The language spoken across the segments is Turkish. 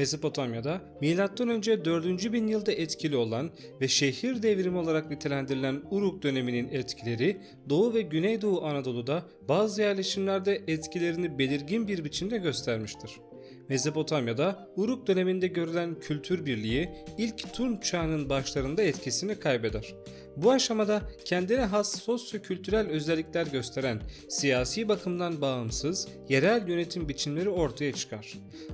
Mezopotamya'da M.Ö. 4. bin yılda etkili olan ve şehir devrimi olarak nitelendirilen Uruk döneminin etkileri Doğu ve Güneydoğu Anadolu'da bazı yerleşimlerde etkilerini belirgin bir biçimde göstermiştir. Mezopotamya'da Uruk döneminde görülen kültür birliği ilk Tunç çağının başlarında etkisini kaybeder. Bu aşamada kendine has sosyo-kültürel özellikler gösteren siyasi bakımdan bağımsız yerel yönetim biçimleri ortaya çıkar.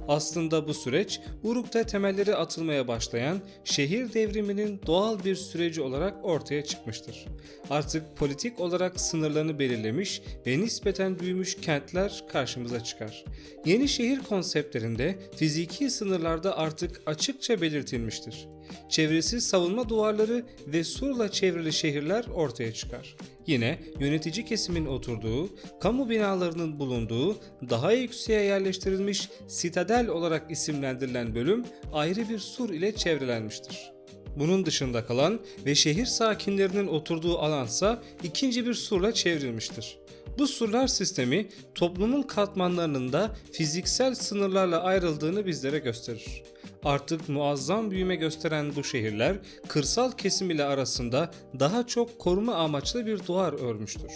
Aslında bu süreç Uruk'ta temelleri atılmaya başlayan şehir devriminin doğal bir süreci olarak ortaya çıkmıştır. Artık politik olarak sınırlarını belirlemiş ve nispeten büyümüş kentler karşımıza çıkar. Yeni şehir konseptlerinde fiziki sınırlarda artık açıkça belirtilmiştir. Çevresiz savunma duvarları ve surla çevrili şehirler ortaya çıkar. Yine yönetici kesimin oturduğu, kamu binalarının bulunduğu, daha yükseğe yerleştirilmiş sitadel olarak isimlendirilen bölüm ayrı bir sur ile çevrelenmiştir. Bunun dışında kalan ve şehir sakinlerinin oturduğu alansa ikinci bir surla çevrilmiştir. Bu surlar sistemi toplumun katmanlarının da fiziksel sınırlarla ayrıldığını bizlere gösterir. Artık muazzam büyüme gösteren bu şehirler kırsal kesim ile arasında daha çok koruma amaçlı bir duvar örmüştür.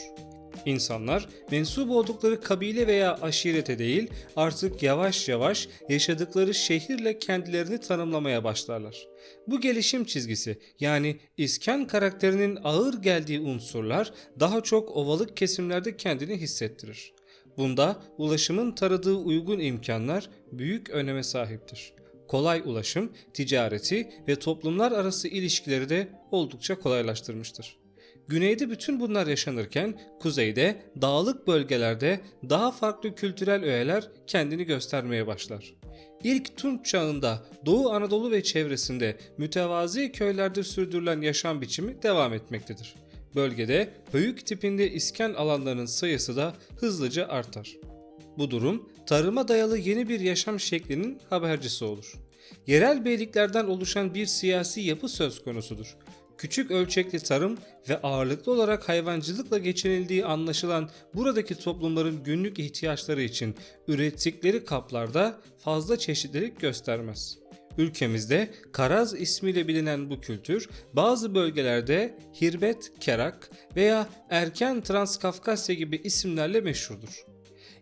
İnsanlar mensup oldukları kabile veya aşirete değil artık yavaş yavaş yaşadıkları şehirle kendilerini tanımlamaya başlarlar. Bu gelişim çizgisi yani iskan karakterinin ağır geldiği unsurlar daha çok ovalık kesimlerde kendini hissettirir. Bunda ulaşımın taradığı uygun imkanlar büyük öneme sahiptir. Kolay ulaşım, ticareti ve toplumlar arası ilişkileri de oldukça kolaylaştırmıştır. Güneyde bütün bunlar yaşanırken kuzeyde dağlık bölgelerde daha farklı kültürel öğeler kendini göstermeye başlar. İlk Tunç çağında Doğu Anadolu ve çevresinde mütevazi köylerde sürdürülen yaşam biçimi devam etmektedir. Bölgede höyük tipinde iskan alanlarının sayısı da hızlıca artar. Bu durum tarıma dayalı yeni bir yaşam şeklinin habercisi olur. Yerel beyliklerden oluşan bir siyasi yapı söz konusudur. Küçük ölçekli tarım ve ağırlıklı olarak hayvancılıkla geçinildiği anlaşılan buradaki toplumların günlük ihtiyaçları için ürettikleri kaplarda fazla çeşitlilik göstermez. Ülkemizde Karaz ismiyle bilinen bu kültür bazı bölgelerde Hirbet, Kerak veya erken Transkafkasya gibi isimlerle meşhurdur.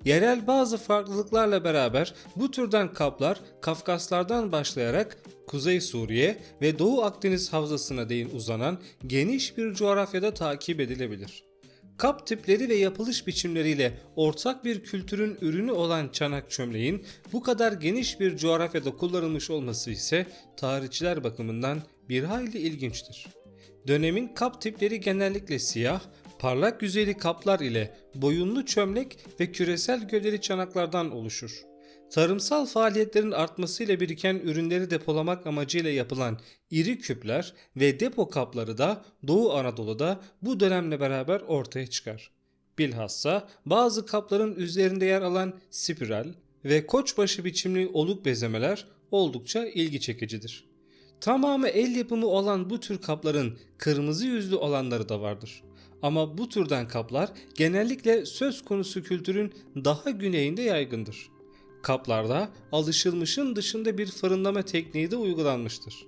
Yerel bazı farklılıklarla beraber bu türden kaplar Kafkaslardan başlayarak Kuzey Suriye ve Doğu Akdeniz havzasına değin uzanan geniş bir coğrafyada takip edilebilir. Kap tipleri ve yapılış biçimleriyle ortak bir kültürün ürünü olan çanak çömleğin bu kadar geniş bir coğrafyada kullanılmış olması ise tarihçiler bakımından bir hayli ilginçtir. Dönemin kap tipleri genellikle siyah, parlak yüzeyli kaplar ile boyunlu çömlek ve küresel gövdeli çanaklardan oluşur. Tarımsal faaliyetlerin artmasıyla biriken ürünleri depolamak amacıyla yapılan iri küpler ve depo kapları da Doğu Anadolu'da bu dönemle beraber ortaya çıkar. Bilhassa bazı kapların üzerinde yer alan spiral ve koçbaşı biçimli oluk bezemeler oldukça ilgi çekicidir. Tamamı el yapımı olan bu tür kapların kırmızı yüzlü olanları da vardır. Ama bu türden kaplar genellikle söz konusu kültürün daha güneyinde yaygındır. Kaplarda alışılmışın dışında bir fırınlama tekniği de uygulanmıştır.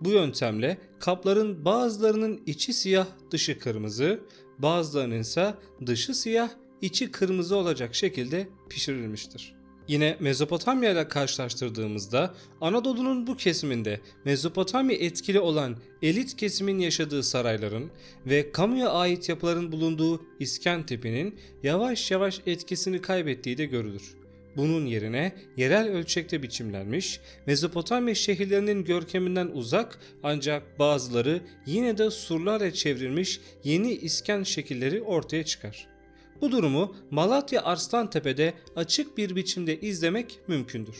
Bu yöntemle kapların bazılarının içi siyah, dışı kırmızı, bazılarının ise dışı siyah, içi kırmızı olacak şekilde pişirilmiştir. Yine Mezopotamya ile karşılaştırdığımızda Anadolu'nun bu kesiminde Mezopotamya etkili olan elit kesimin yaşadığı sarayların ve kamuya ait yapıların bulunduğu iskan tipinin yavaş yavaş etkisini kaybettiği de görülür. Bunun yerine yerel ölçekte biçimlenmiş Mezopotamya şehirlerinin görkeminden uzak ancak bazıları yine de surlarla çevrilmiş yeni iskan şekilleri ortaya çıkar. Bu durumu Malatya Arslantepe'de açık bir biçimde izlemek mümkündür.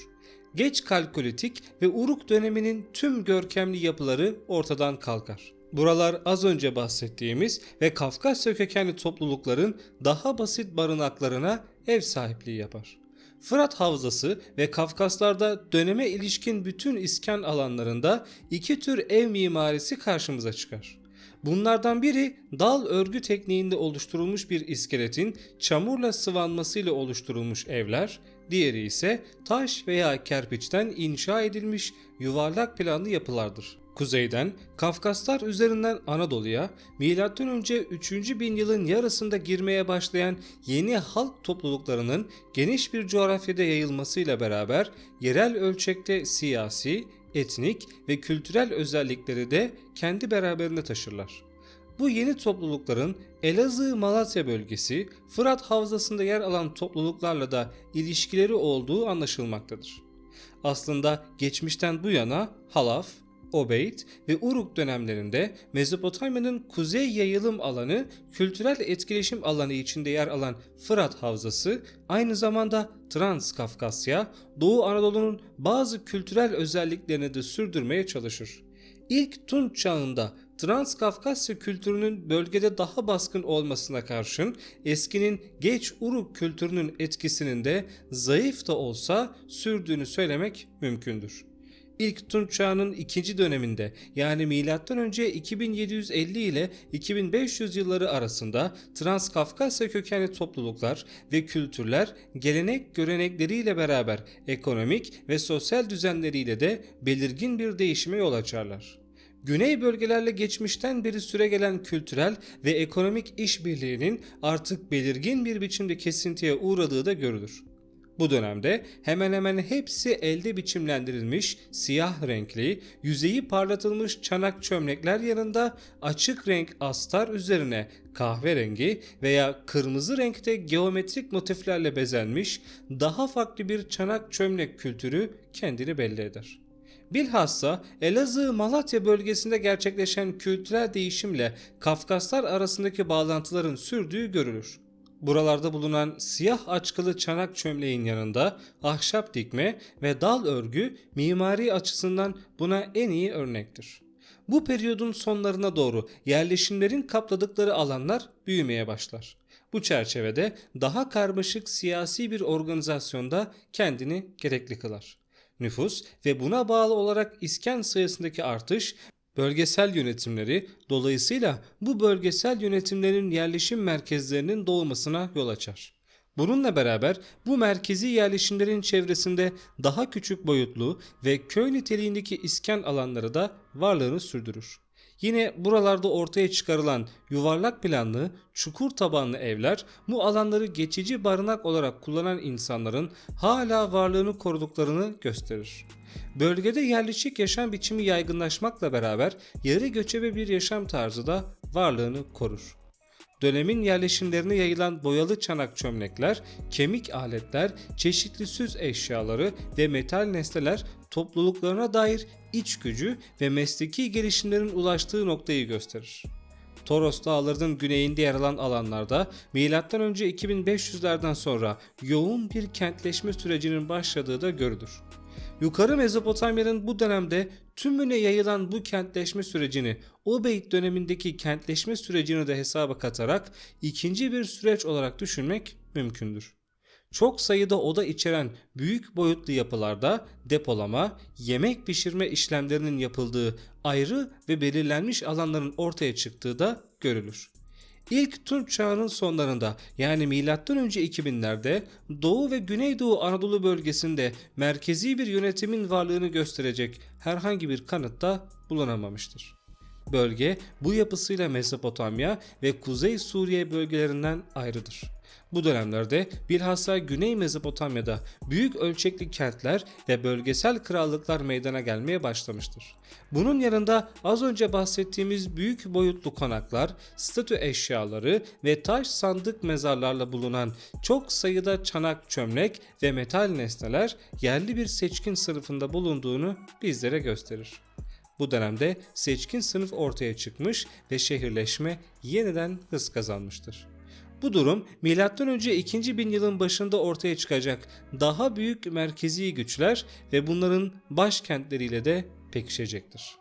Geç Kalkolitik ve Uruk döneminin tüm görkemli yapıları ortadan kalkar. Buralar az önce bahsettiğimiz ve Kafkasya kökenli toplulukların daha basit barınaklarına ev sahipliği yapar. Fırat Havzası ve Kafkaslar'da döneme ilişkin bütün iskan alanlarında iki tür ev mimarisi karşımıza çıkar. Bunlardan biri dal örgü tekniğinde oluşturulmuş bir iskeletin çamurla sıvanmasıyla oluşturulmuş evler, diğeri ise taş veya kerpiçten inşa edilmiş yuvarlak planlı yapılardır. Kuzeyden Kafkaslar üzerinden Anadolu'ya M.Ö. 3. bin yılın yarısında girmeye başlayan yeni halk topluluklarının geniş bir coğrafyada yayılmasıyla beraber yerel ölçekte siyasi, etnik ve kültürel özellikleri de kendi beraberinde taşırlar. Bu yeni toplulukların Elazığ-Malatya bölgesi, Fırat Havzası'nda yer alan topluluklarla da ilişkileri olduğu anlaşılmaktadır. Aslında geçmişten bu yana Halaf, Obeyd ve Uruk dönemlerinde Mezopotamya'nın kuzey yayılım alanı, kültürel etkileşim alanı içinde yer alan Fırat Havzası, aynı zamanda Transkafkasya, Doğu Anadolu'nun bazı kültürel özelliklerini de sürdürmeye çalışır. İlk Tunç çağında Transkafkasya kültürünün bölgede daha baskın olmasına karşın eskinin geç Uruk kültürünün etkisinin de zayıf da olsa sürdüğünü söylemek mümkündür. İlk Tunç çağının ikinci döneminde yani M.Ö. 2750 ile 2500 yılları arasında Transkafkasya kökenli topluluklar ve kültürler gelenek görenekleriyle beraber ekonomik ve sosyal düzenleriyle de belirgin bir değişime yol açarlar. Güney bölgelerle geçmişten beri süregelen kültürel ve ekonomik işbirliğinin artık belirgin bir biçimde kesintiye uğradığı da görülür. Bu dönemde hemen hemen hepsi elde biçimlendirilmiş siyah renkli, yüzeyi parlatılmış çanak çömlekler yanında açık renk astar üzerine kahverengi veya kırmızı renkte geometrik motiflerle bezenmiş daha farklı bir çanak çömlek kültürü kendini belli eder. Bilhassa Elazığ-Malatya bölgesinde gerçekleşen kültürel değişimle Kafkaslar arasındaki bağlantıların sürdüğü görülür. Buralarda bulunan siyah açkılı çanak çömleğin yanında ahşap dikme ve dal örgü mimari açısından buna en iyi örnektir. Bu periyodun sonlarına doğru yerleşimlerin kapladıkları alanlar büyümeye başlar. Bu çerçevede daha karmaşık siyasi bir organizasyonda kendini gerekli kılar. Nüfus ve buna bağlı olarak iskan sayısındaki artış bölgesel yönetimleri dolayısıyla bu bölgesel yönetimlerin yerleşim merkezlerinin doğmasına yol açar. Bununla beraber bu merkezi yerleşimlerin çevresinde daha küçük boyutlu ve köy niteliğindeki iskan alanları da varlığını sürdürür. Yine buralarda ortaya çıkarılan yuvarlak planlı, çukur tabanlı evler bu alanları geçici barınak olarak kullanan insanların hala varlığını koruduklarını gösterir. Bölgede yerleşik yaşam biçimi yaygınlaşmakla beraber yarı göçebe bir yaşam tarzı da varlığını korur. Dönemin yerleşimlerine yayılan boyalı çanak çömlekler, kemik aletler, çeşitli süs eşyaları ve metal nesneler topluluklarına dair iç gücü ve mesleki gelişimlerin ulaştığı noktayı gösterir. Toros Dağları'nın güneyinde yer alan alanlarda M.Ö. 2500'lerden sonra yoğun bir kentleşme sürecinin başladığı da görülür. Yukarı Mezopotamya'nın bu dönemde tümüne yayılan bu kentleşme sürecini Obeyd dönemindeki kentleşme sürecini de hesaba katarak ikinci bir süreç olarak düşünmek mümkündür. Çok sayıda oda içeren büyük boyutlu yapılarda depolama, yemek pişirme işlemlerinin yapıldığı ayrı ve belirlenmiş alanların ortaya çıktığı da görülür. İlk Tunç çağının sonlarında yani M.Ö. 2000'lerde Doğu ve Güneydoğu Anadolu bölgesinde merkezi bir yönetimin varlığını gösterecek herhangi bir kanıt da bulunamamıştır. Bölge bu yapısıyla Mezopotamya ve Kuzey Suriye bölgelerinden ayrıdır. Bu dönemlerde bilhassa Güney Mezopotamya'da büyük ölçekli kentler ve bölgesel krallıklar meydana gelmeye başlamıştır. Bunun yanında az önce bahsettiğimiz büyük boyutlu konaklar, statü eşyaları ve taş sandık mezarlarla bulunan çok sayıda çanak çömlek ve metal nesneler yerli bir seçkin sınıfında bulunduğunu bizlere gösterir. Bu dönemde seçkin sınıf ortaya çıkmış ve şehirleşme yeniden hız kazanmıştır. Bu durum M.Ö. 2. bin yılın başında ortaya çıkacak daha büyük merkezi güçler ve bunların başkentleriyle de pekişecektir.